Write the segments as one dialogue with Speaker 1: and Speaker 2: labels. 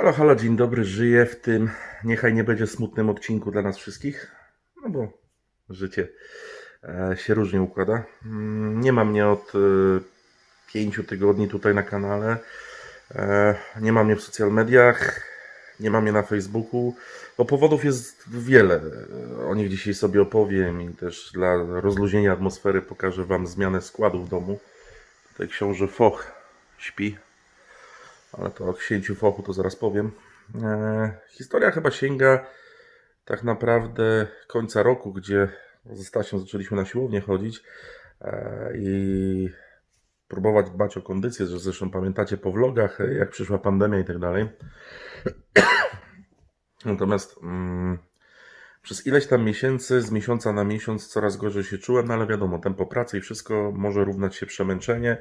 Speaker 1: Halo, halo, dzień dobry, żyję w tym niechaj nie będzie smutnym odcinku dla nas wszystkich, no bo życie e, się różnie układa. Mm, Nie ma mnie od e, pięciu tygodni tutaj na kanale, e, nie ma mnie w social mediach, nie ma mnie na Facebooku, bo powodów jest wiele. O nich dzisiaj sobie opowiem i też dla rozluźnienia atmosfery pokażę Wam zmianę składu w domu. Tutaj książę Foch śpi, ale to o księciu Fochu to zaraz powiem. E, historia chyba sięga tak naprawdę końca roku, gdzie ze Stasią zaczęliśmy na siłownię chodzić e, i próbować dbać o kondycję, że zresztą pamiętacie po vlogach, e, jak przyszła pandemia i tak dalej. Natomiast mm, przez ileś tam miesięcy, z miesiąca na miesiąc coraz gorzej się czułem, no ale wiadomo, tempo pracy i wszystko może równać się przemęczenie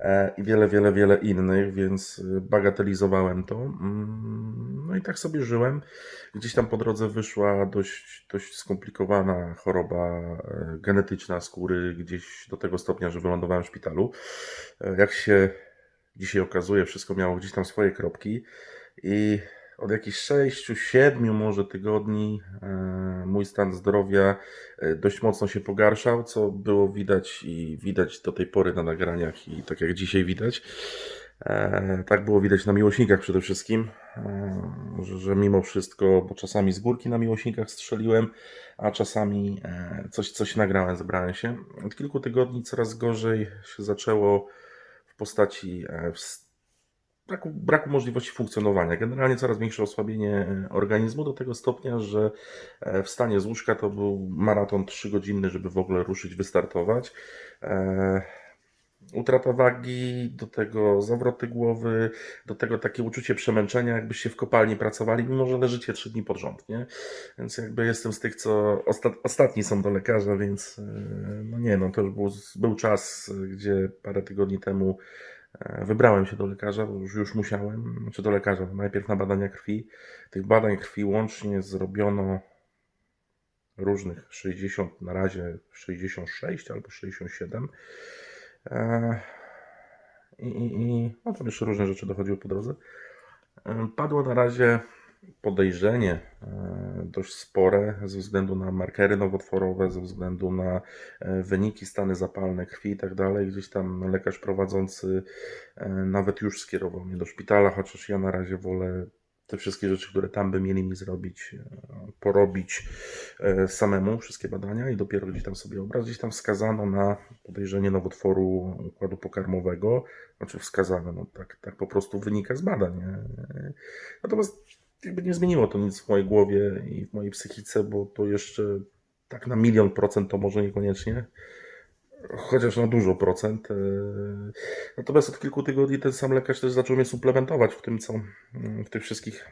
Speaker 1: e, i wiele, wiele, wiele innych, więc y, bagatelizowałem to. Mm, No i tak sobie żyłem. Gdzieś tam po drodze wyszła dość, dość skomplikowana choroba e, genetyczna skóry, gdzieś do tego stopnia, że wylądowałem w szpitalu. E, Jak się dzisiaj okazuje, wszystko miało gdzieś tam swoje kropki i od jakichś 6-7 może tygodni e, mój stan zdrowia e, dość mocno się pogarszał, co było widać i widać do tej pory na nagraniach i tak jak dzisiaj widać. E, Tak było widać na miłośnikach przede wszystkim, że, że mimo wszystko, bo czasami z górki na miłośnikach strzeliłem, a czasami coś, coś nagrałem, zebrałem się. Od kilku tygodni coraz gorzej się zaczęło w postaci braku, braku możliwości funkcjonowania. Generalnie coraz większe osłabienie e, organizmu do tego stopnia, że e, wstanie z łóżka to był maraton 3-godzinny, żeby w ogóle ruszyć, wystartować. E, Utrata wagi, do tego zawroty głowy, do tego takie uczucie przemęczenia, jakbyście w kopalni pracowali, mimo że leżycie 3 dni pod rząd, nie? Więc jakby jestem z tych, co osta- ostatni są do lekarza, więc no nie, no to już był, był czas, gdzie parę tygodni temu Wybrałem się do lekarza, bo już, już musiałem, znaczy do lekarza, najpierw na badania krwi. Tych badań krwi łącznie zrobiono różnych 60, na razie 66 albo 67. E, I, i, i no tam jeszcze różne rzeczy dochodziły po drodze. E, Padło na razie podejrzenie e, dość spore ze względu na markery nowotworowe, ze względu na e, wyniki, stany zapalne krwi i tak dalej. Gdzieś tam lekarz prowadzący e, nawet już skierował mnie do szpitala, chociaż ja na razie wolę te wszystkie rzeczy, które tam by mieli mi zrobić, e, porobić samemu, wszystkie badania i dopiero gdzieś tam sobie obrać. Gdzieś tam wskazano na podejrzenie nowotworu układu pokarmowego, znaczy wskazano, no tak, tak po prostu wynika z badań. Natomiast jakby nie zmieniło to nic w mojej głowie i w mojej psychice, bo to jeszcze tak na milion procent to może niekoniecznie, chociaż na dużo procent. e, Natomiast od kilku tygodni ten sam lekarz też zaczął mnie suplementować w tym, co mm, w tych wszystkich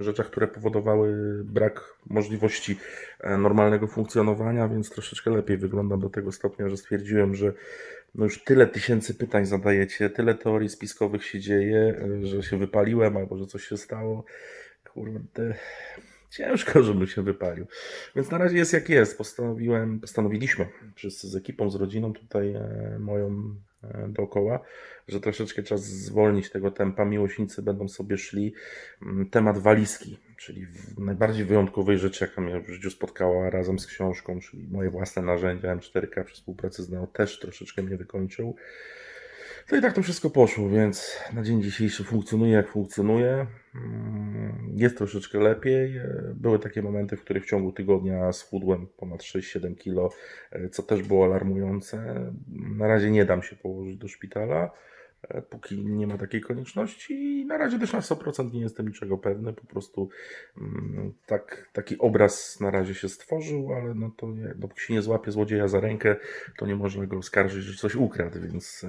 Speaker 1: rzeczach, które powodowały brak możliwości e, normalnego funkcjonowania, więc troszeczkę lepiej wyglądam do tego stopnia, że stwierdziłem, że no już tyle tysięcy pytań zadajecie, tyle teorii spiskowych się dzieje, e, że się wypaliłem albo że coś się stało. Kurde, ciężko, żebym się wypalił. Więc na razie jest jak jest. Postanowiłem, postanowiliśmy wszyscy z ekipą, z rodziną tutaj e, moją e, dookoła, że troszeczkę czas zwolnić tego tempa. Miłośnicy będą sobie szli. Mm, Temat walizki, czyli najbardziej wyjątkowej rzeczy, jaka mnie w życiu spotkała razem z książką, czyli moje własne narzędzia M4K przy współpracy z Neo też troszeczkę mnie wykończył. No i tak to wszystko poszło, więc na dzień dzisiejszy funkcjonuje jak funkcjonuje. Mm, Jest troszeczkę lepiej. E, Były takie momenty, w których w ciągu tygodnia schudłem ponad 6-7 kilo, e, co też było alarmujące. Na razie nie dam się położyć do szpitala, e, póki nie ma takiej konieczności. I na razie też na 100% nie jestem niczego pewny. Po prostu mm, tak, taki obraz na razie się stworzył, ale no to dopóki się nie złapie złodzieja za rękę, to nie można go oskarżyć, że coś ukradł, więc.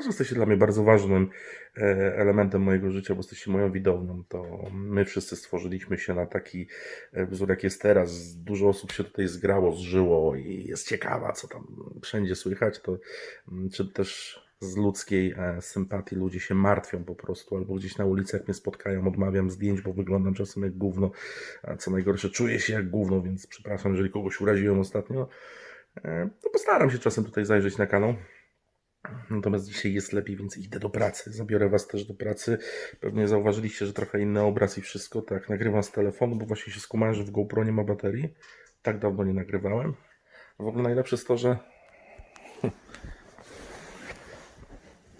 Speaker 1: Że jesteście dla mnie bardzo ważnym e, elementem mojego życia, bo jesteście moją widownią, to my wszyscy stworzyliśmy się na taki e, wzór, jak jest teraz. Dużo osób się tutaj zgrało, zżyło i jest ciekawa, co tam wszędzie słychać, to mm, czy też z ludzkiej e, sympatii ludzie się martwią po prostu, albo gdzieś na ulicach mnie spotkają, odmawiam zdjęć, bo wyglądam czasem jak gówno, a co najgorsze, czuję się jak gówno, więc przepraszam, jeżeli kogoś uraziłem ostatnio. To postaram się czasem tutaj zajrzeć na kanał Natomiast dzisiaj jest lepiej, więc idę do pracy. Zabiorę Was też do pracy. Pewnie zauważyliście, że trochę inny obraz i wszystko. Tak, nagrywam z telefonu, bo właśnie się skumałem, że w GoPro nie ma baterii. Tak dawno nie nagrywałem. W ogóle najlepsze jest to, że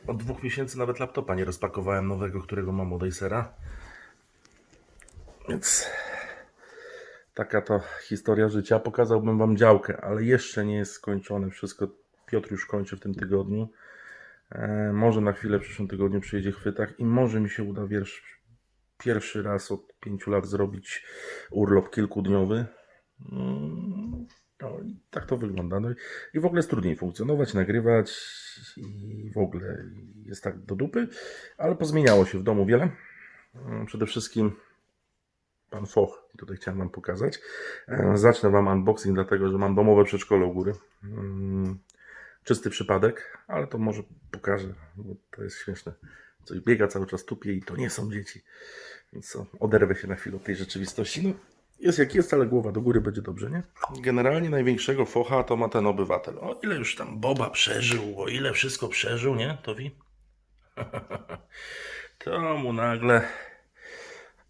Speaker 1: od dwóch miesięcy nawet laptopa nie rozpakowałem nowego, którego mam od Acera. Więc taka to historia życia. Pokazałbym Wam działkę, ale jeszcze nie jest skończone wszystko. Piotr już kończy w tym tygodniu. E, może na chwilę w przyszłym tygodniu przyjedzie chwytak i może mi się uda wiersz, pierwszy raz od pięciu lat zrobić urlop kilkudniowy. Mm, No i tak to wygląda. No i, w ogóle jest trudniej funkcjonować, nagrywać i w ogóle jest tak do dupy, ale pozmieniało się w domu wiele. Mm, Przede wszystkim pan Foch, tutaj chciałem Wam pokazać. E, Zacznę Wam unboxing, dlatego że mam domowe przedszkole u góry. Czysty przypadek, ale to może pokażę, bo to jest śmieszne. Coś biega cały czas tupie i to nie są dzieci. Więc co, oderwę się na chwilę od tej rzeczywistości. No, jest jak jest, ale głowa do góry będzie dobrze, nie? Generalnie największego focha to ma ten obywatel. O ile już tam Boba przeżył, o ile wszystko przeżył, nie? To wi? to mu nagle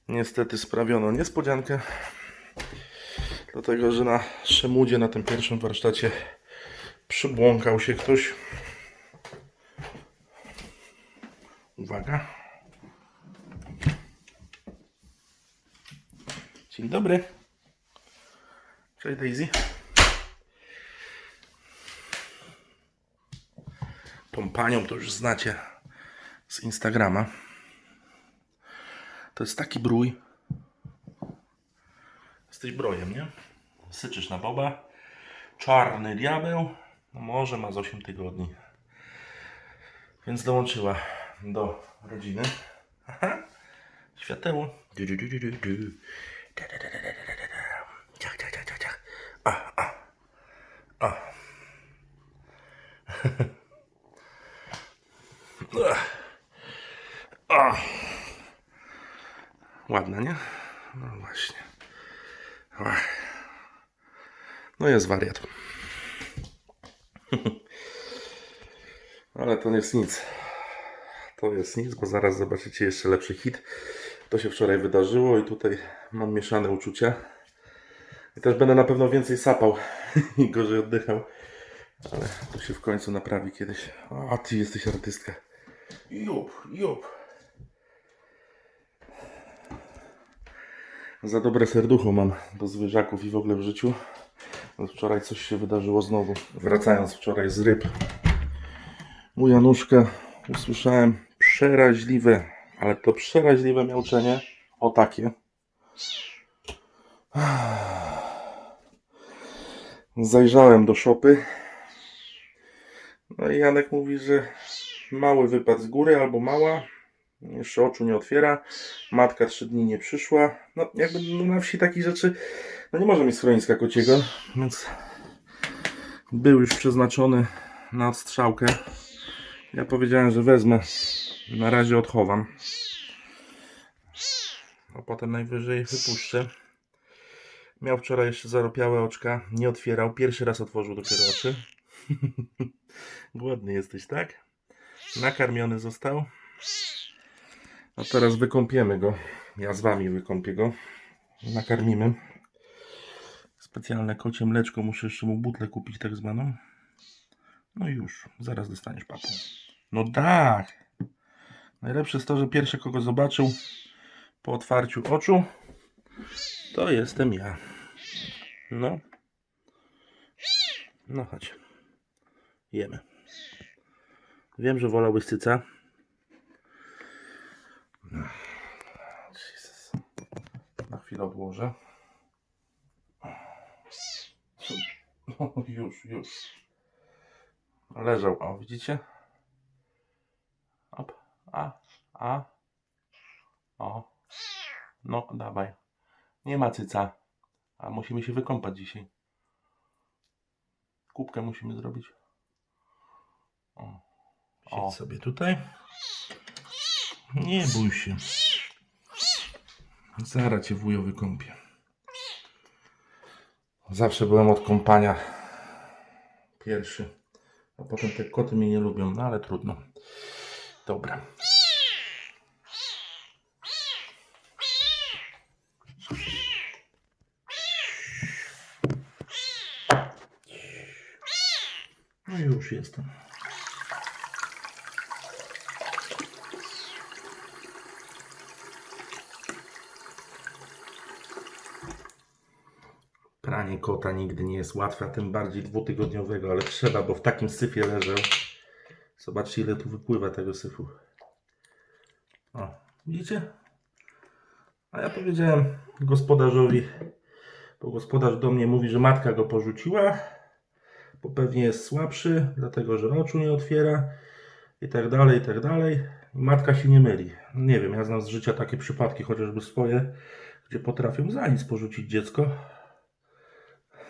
Speaker 1: niestety sprawiono niespodziankę. Dlatego, że na Szemudzie, na tym pierwszym warsztacie przybłąkał się ktoś. Uwaga. Dzień dobry. Cześć Daisy. Tą panią to już znacie z Instagrama. To jest taki brój. Jesteś brojem, nie? Syczysz na boba. Czarny diabeł. No może ma z 8 tygodni. Więc dołączyła do rodziny. Aha. A. Ładna, nie? No właśnie. No jest wariat. Ale to nie jest nic. To jest nic, bo zaraz zobaczycie jeszcze lepszy hit. To się wczoraj wydarzyło i tutaj mam mieszane uczucia. I też będę na pewno więcej sapał i gorzej oddychał. Ale to się w końcu naprawi kiedyś. A ty jesteś artystka. Jup, jup. Za dobre serducho mam do zwierzaków i w ogóle w życiu. No Wczoraj coś się wydarzyło znowu. Wracając wczoraj z ryb u Januszka usłyszałem przeraźliwe, ale to przeraźliwe miauczenie. O takie. Zajrzałem do szopy. No i Janek mówi, że mały wypad z góry albo mała. Jeszcze oczu nie otwiera. Matka trzy dni nie przyszła. No jakby no, na wsi takich rzeczy no nie może mieć schroniska kociego, więc był już przeznaczony na odstrzałkę. Ja powiedziałem, że wezmę. Na razie odchowam. A potem najwyżej wypuszczę. Miał wczoraj jeszcze zaropiałe oczka. Nie otwierał. Pierwszy raz otworzył dopiero oczy. Głodny jesteś, tak? Nakarmiony został. A teraz wykąpiemy go. Ja z wami wykąpię go. Nakarmimy. Specjalne kocie mleczko. Muszę jeszcze mu butlę kupić tak zwaną. No już. Zaraz dostaniesz papą. No tak. Najlepsze jest to, że pierwszy kogo zobaczył po otwarciu oczu to jestem ja. No. No chodź. Jemy. Wiem, że wolałbyś cyca. Jesus. Na chwilę odłożę. No, już, już. Leżał, o widzicie? Op, a, a, o, no dawaj. Nie ma cyca, a musimy się wykąpać dzisiaj. Kubkę musimy zrobić. O, o. sobie tutaj. Nie bój się. Zaraz cię wujo wykąpię. Zawsze byłem od kąpania pierwszy. A potem te koty mnie nie lubią, no ale trudno. Dobra. No już jestem. Pranie kota nigdy nie jest łatwe, a tym bardziej dwutygodniowego, ale trzeba, bo w takim syfie leżał. Zobaczcie, ile tu wypływa tego syfu. O, widzicie? A ja powiedziałem gospodarzowi, bo gospodarz do mnie mówi, że matka go porzuciła, bo pewnie jest słabszy, dlatego że oczu nie otwiera i tak dalej, i tak dalej. Matka się nie myli. Nie wiem, ja znam z życia takie przypadki, chociażby swoje, gdzie potrafią za nic porzucić dziecko.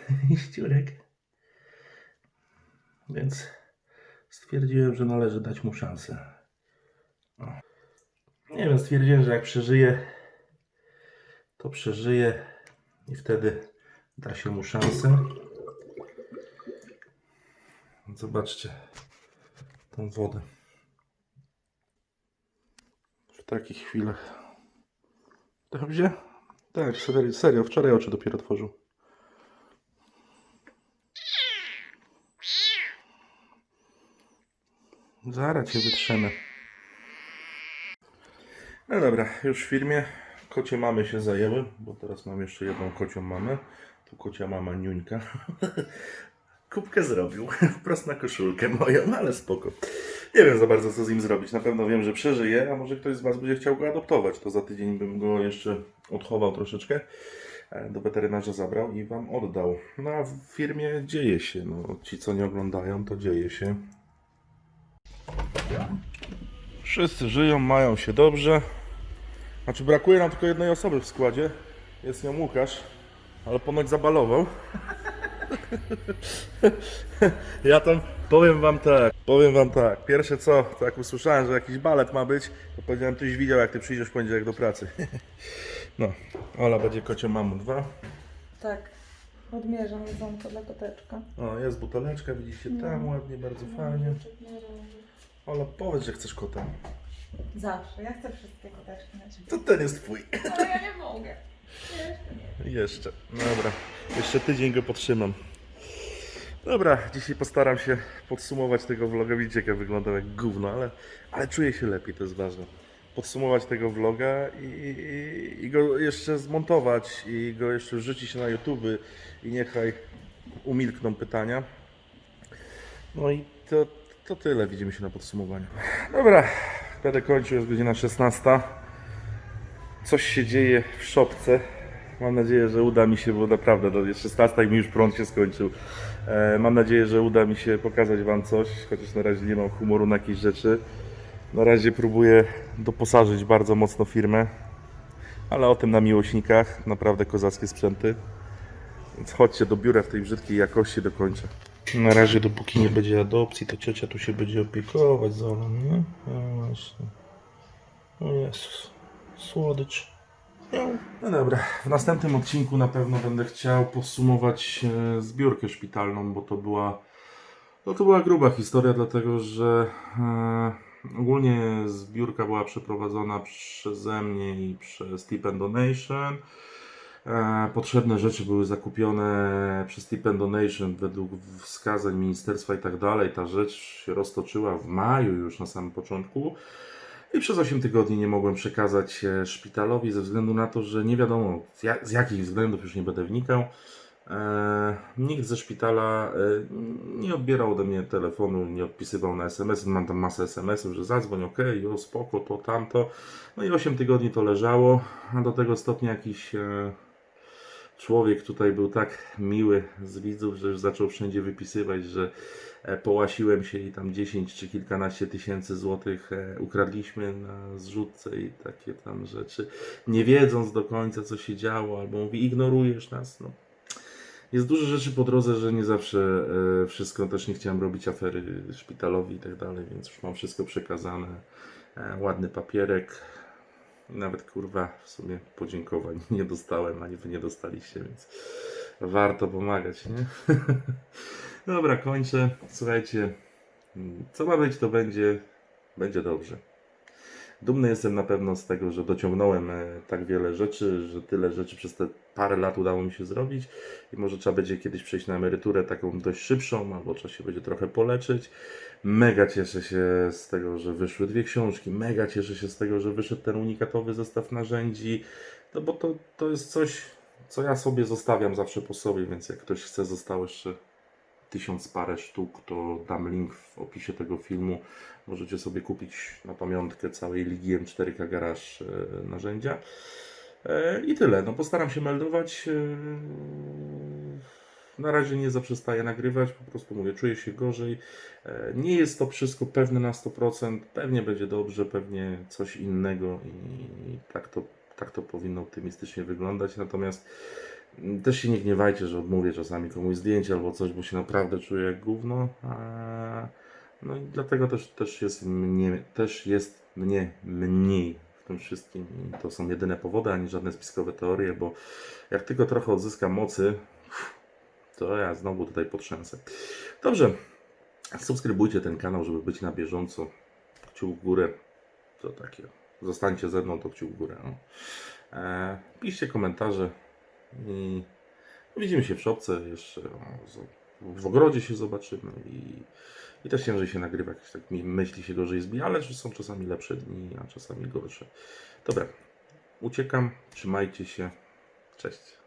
Speaker 1: Ściurek. Więc stwierdziłem, że należy dać mu szansę. Nie wiem, stwierdziłem, że jak przeżyje, to przeżyje i wtedy da się mu szansę. Zobaczcie tą wodę. W takich chwilach. Dobrze? Tak, serio, serio wczoraj oczy dopiero otworzył. Zaraz cię wytrzemy. No dobra, już w firmie kocie mamy się zajęły, bo teraz mam jeszcze jedną kocią mamę. Tu kocia mama Niuńka. Kubkę zrobił, wprost na koszulkę moją, ale spoko. Nie wiem za bardzo co z nim zrobić. Na pewno wiem, że przeżyje, a może ktoś z Was będzie chciał go adoptować. To za tydzień bym go jeszcze odchował troszeczkę, e, do weterynarza zabrał i Wam oddał. No a w firmie dzieje się. No, ci co nie oglądają, to dzieje się. Wszyscy żyją, mają się dobrze. Znaczy brakuje nam tylko jednej osoby w składzie. Jest nią Łukasz, ale ponoć zabalował. Ja tam powiem wam tak, powiem wam tak. Pierwsze co, to jak usłyszałem, że jakiś balet ma być, to powiedziałem, tyś widział jak ty przyjdziesz w poniedziałek do pracy. No, Ola będzie kocią mamą dwa.
Speaker 2: Tak, odmierzam jedzonko dla koteczka.
Speaker 1: O, jest buteleczka, widzicie tam ładnie, bardzo fajnie. Ola, powiedz, że chcesz kota.
Speaker 2: Zawsze, ja chcę wszystkie koteczki na ciebie.
Speaker 1: To ten jest twój.
Speaker 2: Ale ja nie mogę. Jeszcze.
Speaker 1: Jeszcze. Dobra. Jeszcze tydzień go podtrzymam. Dobra, dzisiaj postaram się podsumować tego vloga. Widzicie, jak ja wyglądam jak gówno, ale, ale czuję się lepiej, to jest ważne. Podsumować tego vloga i, i, i go jeszcze zmontować i go jeszcze wrzucić na YouTube i niechaj umilkną pytania. No i to, to tyle. Widzimy się na podsumowaniu. Dobra, będę kończył, jest godzina 16 coś się dzieje w szopce. Mam nadzieję, że uda mi się, bo naprawdę do 16 mi już prąd się skończył. E, mam nadzieję, że uda mi się pokazać Wam coś, chociaż na razie nie mam humoru na jakieś rzeczy. Na razie próbuję doposażyć bardzo mocno firmę, ale o tym na miłośnikach. Naprawdę kozackie sprzęty. Więc chodźcie do biura w tej brzydkiej jakości dokończę. Na razie dopóki nie będzie adopcji, to ciocia tu się będzie opiekować za Olą, nie? No właśnie. O Jezus. Słodycz. No dobra, w następnym odcinku na pewno będę chciał podsumować e, zbiórkę szpitalną, bo to była, no to była gruba historia, dlatego że e, ogólnie zbiórka była przeprowadzona przeze mnie i przez Tip and Donation. E, Potrzebne rzeczy były zakupione przez Tip and Donation według wskazań ministerstwa i tak dalej. Ta rzecz się roztoczyła w maju już na samym początku. I przez 8 tygodni nie mogłem przekazać szpitalowi ze względu na to, że nie wiadomo z, jak, z jakich względów, już nie będę wnikał. E, nikt ze szpitala e, nie odbierał ode mnie telefonu, nie odpisywał na SMS. Mam tam masę SMS-ów, że zadzwoń, ok, jo, spoko, to, tamto. No i 8 tygodni to leżało, a do tego stopnia jakiś e, człowiek tutaj był tak miły z widzów, że już zaczął wszędzie wypisywać, że e, połasiłem się i tam 10 czy kilkanaście tysięcy złotych e, ukradliśmy na zrzutce i takie tam rzeczy, nie wiedząc do końca co się działo, albo mówi ignorujesz nas, no. Jest dużo rzeczy po drodze, że nie zawsze e, wszystko, też nie chciałem robić afery szpitalowi i tak dalej, więc już mam wszystko przekazane, ładny papierek, nawet kurwa w sumie podziękowań nie dostałem, ani wy nie dostaliście, więc warto pomagać, nie? Dobra, kończę. Słuchajcie, Co ma być, to będzie, będzie dobrze. Dumny jestem na pewno z tego, że dociągnąłem e, tak wiele rzeczy, że tyle rzeczy przez te parę lat udało mi się zrobić i może trzeba będzie kiedyś przejść na emeryturę taką dość szybszą, albo trzeba się będzie trochę poleczyć. Mega cieszę się z tego, że wyszły dwie książki, mega cieszę się z tego, że wyszedł ten unikatowy zestaw narzędzi, no bo to, to jest coś, co ja sobie zostawiam zawsze po sobie, więc jak ktoś chce, zostało jeszcze tysiąc parę sztuk, to dam link w opisie tego filmu. Możecie sobie kupić na pamiątkę całej Ligi M4K Garage e, narzędzia. E, I tyle. No postaram się meldować. e, Na razie nie zaprzestaję nagrywać, po prostu mówię, czuję się gorzej. Nie jest to wszystko pewne na 100%. Pewnie będzie dobrze, pewnie coś innego i tak to, tak to powinno optymistycznie wyglądać. Natomiast też się nie gniewajcie, że odmówię czasami komuś zdjęcie albo coś, bo się naprawdę czuję jak gówno. A, no i dlatego też, też, jest mnie, też jest mnie mniej w tym wszystkim. I to są jedyne powody, a nie żadne spiskowe teorie, bo jak tylko trochę odzyskam mocy, to ja znowu tutaj potrzęsę. Dobrze, subskrybujcie ten kanał, żeby być na bieżąco. Kciuk w górę, to takie. Zostańcie ze mną, to kciuk w górę. No. E, piszcie komentarze i widzimy się w szopce jeszcze. W ogrodzie się zobaczymy i, i też ciężej się nagrywa, jakieś tak myśli się gorzej zbija, ale są czasami lepsze dni, a czasami gorsze. Dobra, uciekam, trzymajcie się, cześć.